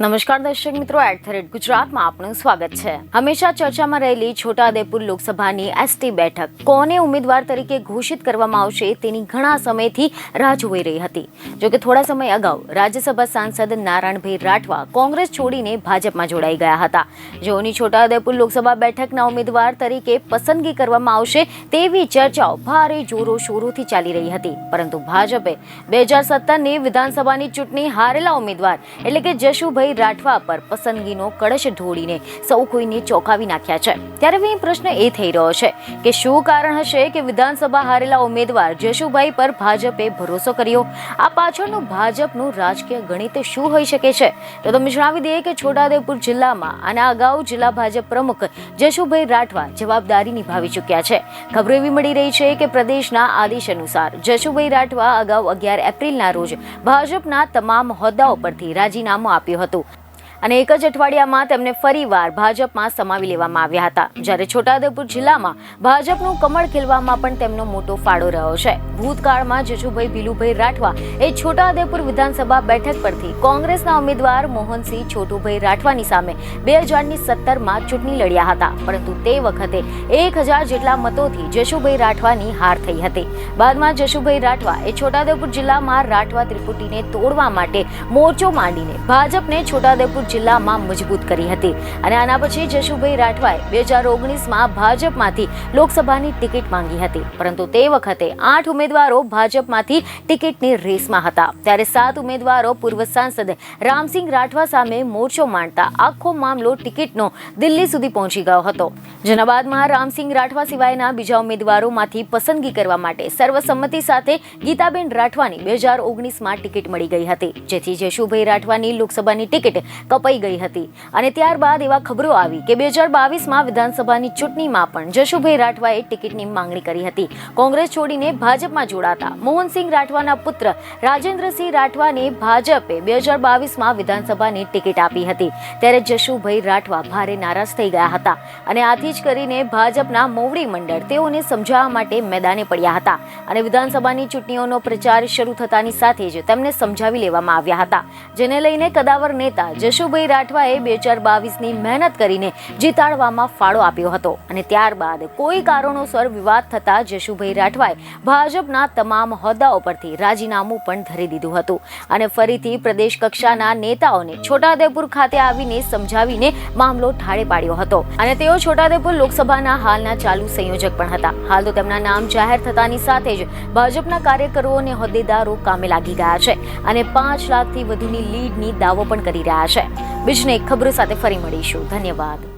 નમસ્કાર દર્શક મિત્રો એટ ધ રેટ ગુજરાતમાં આપનું સ્વાગત છે. હંમેશા ચર્ચામાં રહેલી છોટાઉદેપુર લોકસભાની એસટી બેઠક, કોને ઉમેદવાર તરીકે ઘોષિત કરવામાં આવશે તેની ઘણા સમયથી રાહ જોઈ રહી હતી. જોકે થોડા સમય અગાઉ રાજ્યસભા સાંસદ નારાયણભાઈ રાઠવા કોંગ્રેસ છોડીને ભાજપમાં જોડાઈ ગયા હતા. જેઓની છોટાઉદેપુર લોકસભા બેઠકના ઉમેદવાર તરીકે પસંદગી કરવામાં આવશે તેવી ચર્ચાઓ ભારે જોરો શોરોથી ચાલી રહી હતી. પરંતુ ભાજપે બે હજાર સત્તરની વિધાનસભાની ચૂંટણી હારેલા ઉમેદવાર, એટલે કે જશુભાઈ રાઠવા પર પસંદગીનો કળશ ઢોળીને સૌ કોઈને ચોંકાવી નાખ્યા છે. ત્યારે હવે પ્રશ્ન એ થઈ રહ્યો છે કે શું કારણ હશે કે વિધાનસભા હારેલા ઉમેદવાર જશુભાઈ પર ભાજપે ભરોસો કર્યો? આ પાછળનું ભાજપનું રાજકીય ગણિત શું હોઈ શકે છે? તો તમે જણાવી દઈએ કે છોટાઉદેપુર જિલ્લામાં આના અગાઉ જિલ્લા ભાજપ પ્રમુખ જશુભાઈ રાઠવા જવાબદારી નિભાવી ચૂક્યા છે. ખબર એવી મળી રહી છે કે પ્રદેશના આદેશ અનુસાર જશુભાઈ રાઠવા અગાઉ અગિયાર એપ્રિલના રોજ ભાજપના તમામ હોદ્દાઓ પરથી રાજીનામું આપ્યું હતું. અને એક જ અઠવાડિયામાં તેમને ફરીવાર ભાજપમાં સમાવી લેવામાં આવ્યા હતા. જ્યારે છોટાઉદેપુર જિલ્લામાં ભાજપનું કમળ ખીલવામાં પણ તેમનો મોટો ફાળો રહ્યો છે. ભૂતકાળમાં જશુભાઈ ભીલુભાઈ રાઠવા એ છોટાઉદેપુર વિધાનસભા બેઠક પરથી કોંગ્રેસના ઉમેદવાર મોહનસિંહ છોટુભાઈ રાઠવાની સામે બે હજારની સત્તરમાં ચૂંટણી લડ્યા હતા. પરંતુ તે વખતે એક હજાર જેટલા મતોથી જશુભાઈ રાઠવાની હાર થઈ હતી. બાદમાં જશુભાઈ રાઠવા એ છોટાઉદેપુર જિલ્લામાં રાઠવા ત્રિપુટીને તોડવા માટે મોરચો માંડીને ભાજપને છોટાઉદેપુર જિલ્લામાં મજબૂત કરી હતી. અને આના પછી જશુભાઈ રાઠવાએ બે હજાર ઓગણીસમાં ભાજપમાંથી લોકસભાની ટિકિટ માંગી હતી. પરંતુ તે વખતે આઠ ઉમેદવારો ભાજપમાંથી ટિકિટની રેસમાં હતા. ત્યારે સાત ઉમેદવારો પૂર્વ સાંસદ રામસિંહ રાઠવા સામે મોરચો માંડતા આખો મામલો ટિકિટનો દિલ્હી સુધી પહોંચી ગયો હતો. જેના બાદમાં રામસિંહ રાઠવા સિવાયના બીજા ઉમેદવારોમાંથી પસંદગી કરવા માટે સર્વસંમતિ સાથે ગીતાબેન રાઠવાની બે હજાર ઓગણીસમાં ટિકિટ મળી ગઈ હતી. જેથી જશુભાઈ રાઠવાની લોકસભાની ટિકિટ કપાઈ ગઈ હતી. અને ત્યારબાદ એવા ખબરો આવી કે બે હજાર બાવીસમાં વિધાનસભાની ચૂંટણીમાં પણ જશુભાઈ રાઠવાએ ટિકિટની માંગણી કરી હતી. કોંગ્રેસ છોડીને ભાજપમાં જોડાતા મોહનસિંહ રાઠવાના પુત્ર રાજેન્દ્રસિંહ રાઠવાને ભાજપે બે હજાર બાવીસમાં વિધાનસભાની ટિકિટ આપી હતી. ત્યારે જશુભાઈ રાઠવા ભારે નારાજ થઈ ગયા હતા અને આથી જ કરીને ભાજપના મોવડી મંડળ તેઓને સમજાવવા માટે મેદાને પડ્યા હતા અને વિધાનસભાની ચૂંટણીઓનો પ્રચાર શરૂ થતાની સાથે જ તેમને સમજાવી લેવામાં આવ્યા હતા. જેને લઈને કદાવર નેતા જશુભાઈ રાઠવાએ બે હજાર બાવીસની મહેનત કરીને જીતાડવામાં ફાળો આપ્યો હતો. અને ત્યારબાદ કોઈ કારણોસર વિવાદ થતાં જશુભાઈ રાઠવાએ ભાજપના તમામ હોદ્દાઓ પરથી રાજીનામું પણ ધરી દીધું હતું. અને ફરીથી પ્રદેશ કક્ષાના નેતાઓને છોટાઉદેપુર ખાતે આવીને સમજાવીને મામલો ઠાળે પાડ્યો હતો. અને તેઓ છોટાઉદેપુર લોકસભાના હાલના ચાલુ સંયોજક પણ હતા. હાલ તો તેમના નામ જાહેર થતાની સાથે જ ભાજપના કાર્યકરો અને હોદ્દેદારો કામે લાગી ગયા છે અને પાંચ લાખથી વધુની લીડની દાવો પણ કરી રહ્યા છે. બીજને એક ખબરો સાથે ફરી મળીશું. ધન્યવાદ.